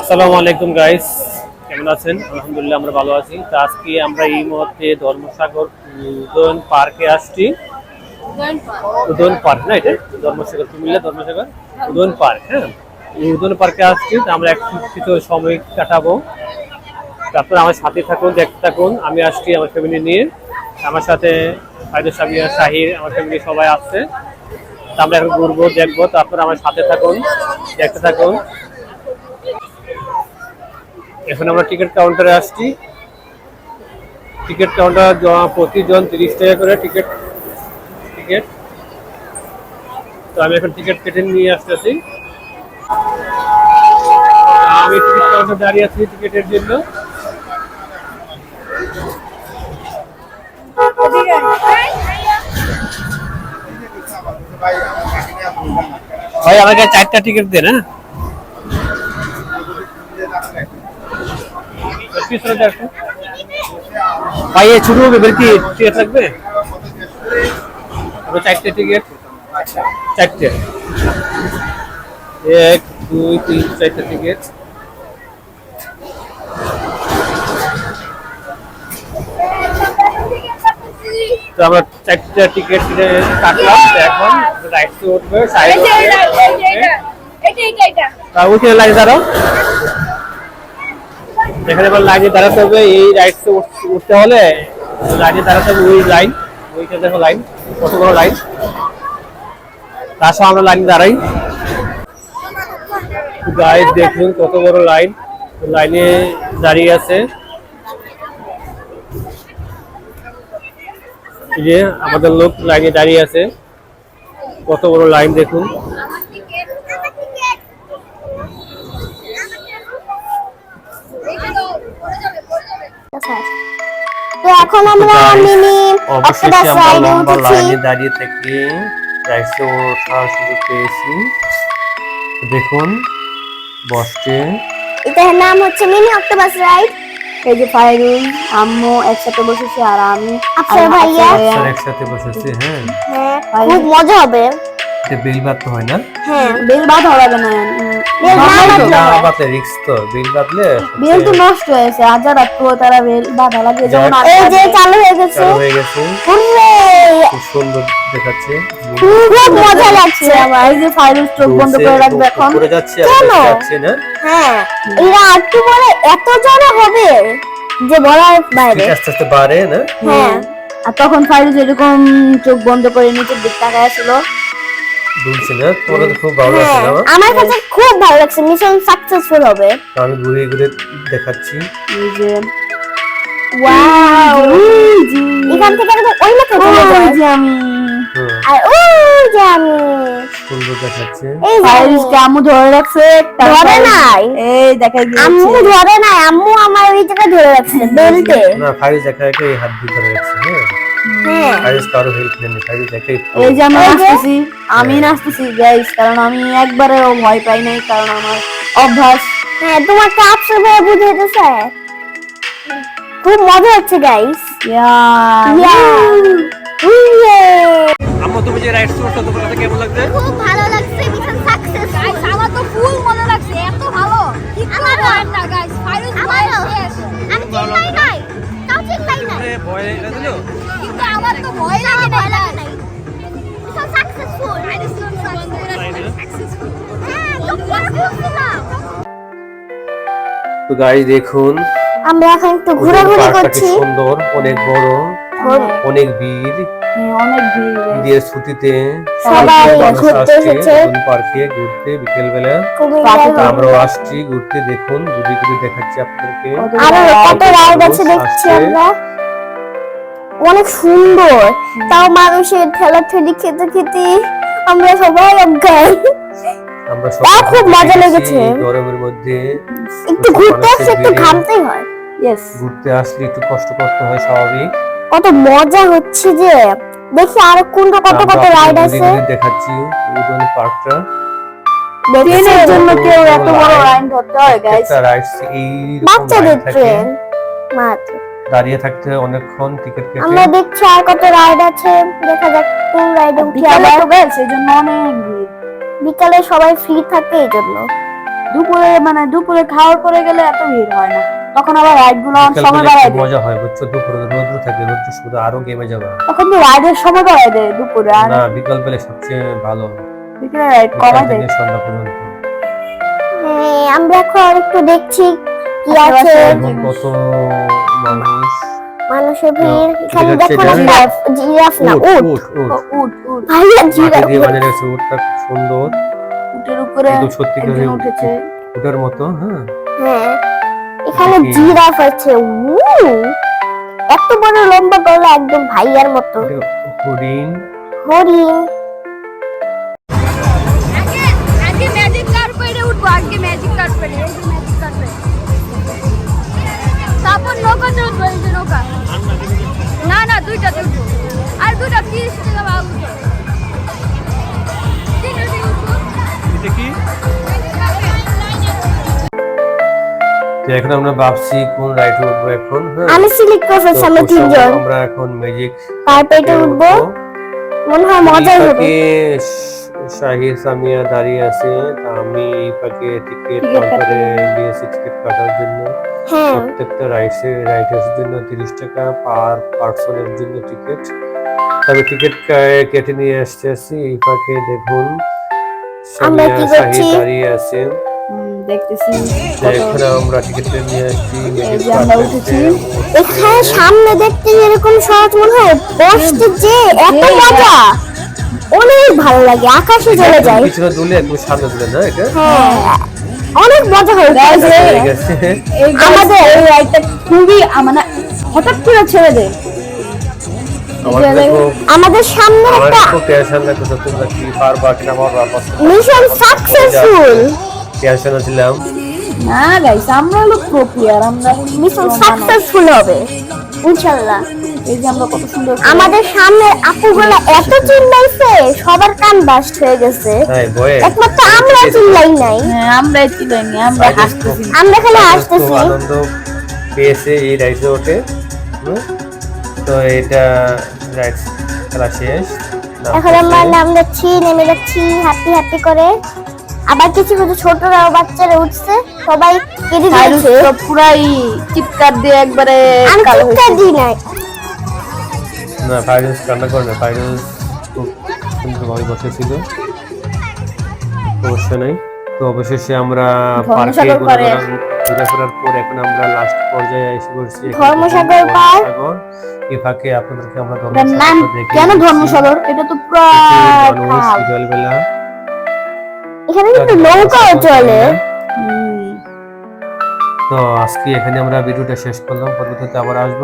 আসসালামু আলাইকুম গাইস কেমন আছেন? আলহামদুলিল্লাহ আমরা ভালো আছি। তো আজকে আমরা এই মুহূর্তে ধর্মসাগর উদয়ন পার্কে আসছি। উদয়ন পার্ক। না এটা? ধর্মসাগর কুমিল্লা ধর্মসাগর? উদয়ন পার্ক হ্যাঁ। এই উদয়ন পার্কে আসছি তো আমরা একটু কিছু সময় কাটাবো। তারপর আমার সাথে থাকুন দেখতে থাকুন। আমি আসছি আমার ফ্যামিলি নিয়ে। আমার সাথে ফাইদুল সামিয়া শাহির আমার ফ্যামিলি সবাই আসছে তো আমরা এখন ঘুরবো দেখব। তারপর আমার সাথে থাকুন দেখতে থাকুন। এখন আমরা টিকিট কাউন্টারে আসছি। টিকিট কাউন্টার প্রতিজন তিরিশ টাকা করে টিকিট টিকিট তো আমি এখন টিকিট কেটে নিয়ে আসতেছি। আমি টিকিট কাউন্টার দাঁড়িয়ে আছি টিকিটের জন্য। ভাই, আমাকে চারটা টিকিট দেন হ্যাঁ? পিছনে দেখো। ভাই এই ছোট হবে কি টিকিট লাগবে আরও চারটে টিকিট চারটে এক দুই তিন চারটে টিকিট তো আমরা চারটে টিকিট কাটলাম তো এখন রাইটসে উঠবে সাইড তা উঠে লাগে দাঁড়াও এখানে এবার লাইনে দাঁড়াতে হবে, এই রাইটসে উঠতে হলে লাইনে দাঁড়াতে হবে ওই লাইন ওইটা দেখো লাইন কত বড় লাইন তার আমরা লাইনে দাঁড়াই। গাইড দেখুন কত বড় লাইন লাইনে দাঁড়িয়ে আছে। যে আমাদের লোক লাইনে দাঁড়িয়ে আছে। কত বড় লাইন দেখুন। তো এখন আমরা মিনি অবশেষে আমরা রাইডে লম্বা উঠেছি। লাইনে দাঁড়িয়ে থেকে রাইডসে ওঠার সুযোগ পেয়েছি। দেখুন বসছে। এটার নাম হচ্ছে মিনি অক্টোপাস রাইড এই যে ফাইরুল আম্মু একসাথে বসেছি আর আমি। আফসার ভাইয়া। একসাথে বসেছে হ্যাঁ। হ্যাঁ খুব মজা হবে। এটা বেল বাঁধতে হয় না। হ্যাঁ। বেল হবে না বেল না বাঁধলে না হয়। তো বেল বাঁধলে বেল তো নষ্ট হয়েছে আজ রাত পুরো তারা বেল বাধা লাগে যেমন এই যে চালু হয়ে গেছে। চালু হয়ে গেছে। খুব সুন্দর দেখাচ্ছে। খুব মজা লাগছে। আমার। এই যে ফাইলের চোখ বন্ধ করে রাখবে এখন। করে যাচ্ছে কেন? যাচ্ছে না। হ্যাঁ। এরা একটু পরে এত জনে হবে যে বলার বাইরে। আস্তে আস্তে বাড়ে না? হ্যাঁ। আর তখন ফাইল যেরকম চোখ বন্ধ করে নিচের দিক তাকায় ছিল দুলছে না তোমার তো খুব ভালো লাগছে হ্যাঁ না আমার? আমার কাছে খুব ভালো লাগছে মিশন সাকসেসফুল হবে। আমি ঘুরে ঘুরে দেখাচ্ছি। এই যে ওয়াও এখান থেকে একদম ওই মাথায় চলে ওই যে আমি। আর ওই যে আমি। সুন্দর দেখাচ্ছে। এই আম্মু ধরে রাখছে ধরে নাই? এই দেখা আম্মু ধরে নাই আম্মু আমার ওই ধরে রাখছে না ফাইজ দেখা এই হাত দিয়ে ধরে রাখছে হ্যাঁ। হ্যাঁ। এই যে আমি নাচতেছি আমি নাচতেছি গাইস কারণ আমি একবারেও ভয় পাই নাই কারণ আমার অভ্যাস। হ্যাঁ খুব মজা হচ্ছে গাইস আম্মু তুমি যে রাইডস করছ তোমার কাছে কেমন লাগছে? খুব ভালো লাগছে মিশন সাকসেস গাইস আমার তো ফুল মনে লাগছে এত ভালো। কি আমারও। আর না গাইস ফাইরুজ ভাই আমারও। আমি ভয় দিল কিন্তু আমার তো ভয় লাগে ভয় না। লাগে সাকসেসফুল হ্যাঁ তো তো দেখুন। আমরা এখন একটু ঘোরাঘুরি করছি। সুন্দর অনেক বড় অনেক ভিড়। হ্যাঁ, অনেক ভিড়। ছুটিতে সবাই ঘুরতে আসছে এসেছে। পার্কে ঘুরতে বিকেল বেলা কুমিল্লার আমরাও আসছি ঘুরতে দেখুন ঘুরে ঘুরে দেখাচ্ছি আপনাদেরকে। কত কত রাইড আছে দেখছি আমরা। অনেক সুন্দর। তাও মানুষের ঠেলাঠেলি খেতে খেতে আমরা সবাই অজ্ঞান। আমরা তাও সবাই খুব মজা লেগেছে। গরমের মধ্যে একটু ঘুরতে আসলে একটু ভিড়ে। ঘামতেই হয়. ঘুরতে আসলে একটু কষ্ট করতে হয় স্বাভাবিক। কত মজা হচ্ছে যে। দেখি আর কোনটা কত কত রাইড আছে। দেখাচ্ছি উদন পার্কটা। ট্রেনের জন্য কেউ এত বড় লাইন। ধরতে হয় গাইস বাচ্চাদের ট্রেন। মাত্র। দাঁড়িয়ে থাকতে হয় অনেকক্ষণ টিকিট কেটে আমরা দেখছি আর কত রাইড আছে। দেখা যাক কোন রাইডে উঠি বিকালে আবার তো এই জন্য অনেক ভিড়। বিকালে সবাই ফ্রি থাকে এই জন্য। দুপুরে মানে দুপুরে খাওয়ার পরে গেলে এত ভিড় হয় না। তখন আবার রাইডগুলো অনেক সময় বাড়ায় মজা হয় বুঝছ? দুপুরে রোদ্র থাকে রোদ্র শুধু আরও গেমে যাবে। তখন তো রাইডের সময় বাড়ায় দেয় দুপুরে আর না বিকাল বেলা সবচেয়ে ভালো। বিকেলে রাইড দেয় থেকে সন্ধ্যা পর্যন্ত। হ্যাঁ, আমরা এখন একটু দেখছি কি আছে। কত মানুষ মানুষের ভিড় এখানে দেখো জিরাফ না উট উট। উট ভাইয়া জিরাফ উটটা সুন্দর। উটের উপরে একদম সত্যি করে উঠেছে। উটের মতো হ্যাঁ। হ্যাঁ এখানে জিরাফ আছে উ এত বড় লম্বা গলা একদম ভাইয়ার মতো। হরিণ। হরিণ। এখন আমরা ভাবছি কোন রাইট উঠবো এখন? হ্যাঁ। আমি সিলেক্ট করে তো ফেলছি আমরা তিনজন। আমরা এখন ম্যাজিক কার্পেটে উঠবো। মনে হয় মজাই হবে। শাহিদ সামিয়া দাঁড়িয়ে আছে। আমি এই পাকে টিকিট কাউন্টারে গিয়েছি টিকিট কাটার জন্য। হ্যাঁ। প্রত্যেকটা রাইডসে রাইডের জন্য তিরিশ টাকা পার পার্সনের জন্য টিকিট তবে টিকিট কেটে নিয়ে আসতেছি এই পাকে দেখুন। আমরা সামিয়া করছি? দাঁড়িয়ে আছে। দেখতেছি। এখানে আমরা টিকিট নিয়ে আসছি আমরা উঠেছি। এখানে সামনে দেখতে যেরকম সহজ মনে হয় বসতে যে এত মজা। অনেক ভালো লাগে আকাশে চলে যায়। পিছনে দুলে একদম সামনে দুলে না এটা? হ্যাঁ অনেক মজা হয় এই আমাদের এই রাইডটা খুবই মানে হঠাৎ করে ছেড়ে দেয়। আমাদের সামনে একটা মিশন সাকসেসফুল টেনশন ছিলাম না গাইস আমরা হলো প্রো আমরা মিশন সাকসেসফুল হবে। ইনশাআল্লাহ এই যে আমরা কত সুন্দর আমাদের সামনে আপুগুলো এত চিল্লাইছে সবার কান বাস্ট হয়ে গেছে। একমাত্র আমরা চিল্লাই নাই। হ্যাঁ আমরা চিলাইনি আমরা হাসতেছি। আমরা খালি হাসতেছি। আনন্দ পেয়েছে এই ওঠে। তো এটা রাইড খেলা শেষ। এখন আমরা নাম যাচ্ছি নেমে যাচ্ছি হ্যাপি হ্যাপি করে। আবার কিছু কিছু ছোটরা বাচ্চারা উঠছে সবাই কেটে ফাইরুজ দিয়েছে তো পুরাই চিৎকার দিয়ে একবারে আমি কালো চিৎকার। দিই নাই। না ফাইনাস কান্না করে না ফাইনাস খুব সুন্দরভাবে বসেছিল। সমস্যা নাই। তো অবশেষে আমরা পার্কে পাড়ে ঘোরাফেরার পর এখন আমরা লাস্ট পর্যায়ে এসে পড়ছি ধর্মসাগর পার্ক। এই ফাঁকে আপনাদেরকে আমরা ধর্মসাগর দেখে কেন। ধর্মসাগর এটা তো পুরা প্রচুর মানুষ বিকালবেলা এখানে কিন্তু নৌকাও চলে। তো আজকে এখানে আমরা ভিডিওটা শেষ করলাম। পরবর্তীতে আবার আসব।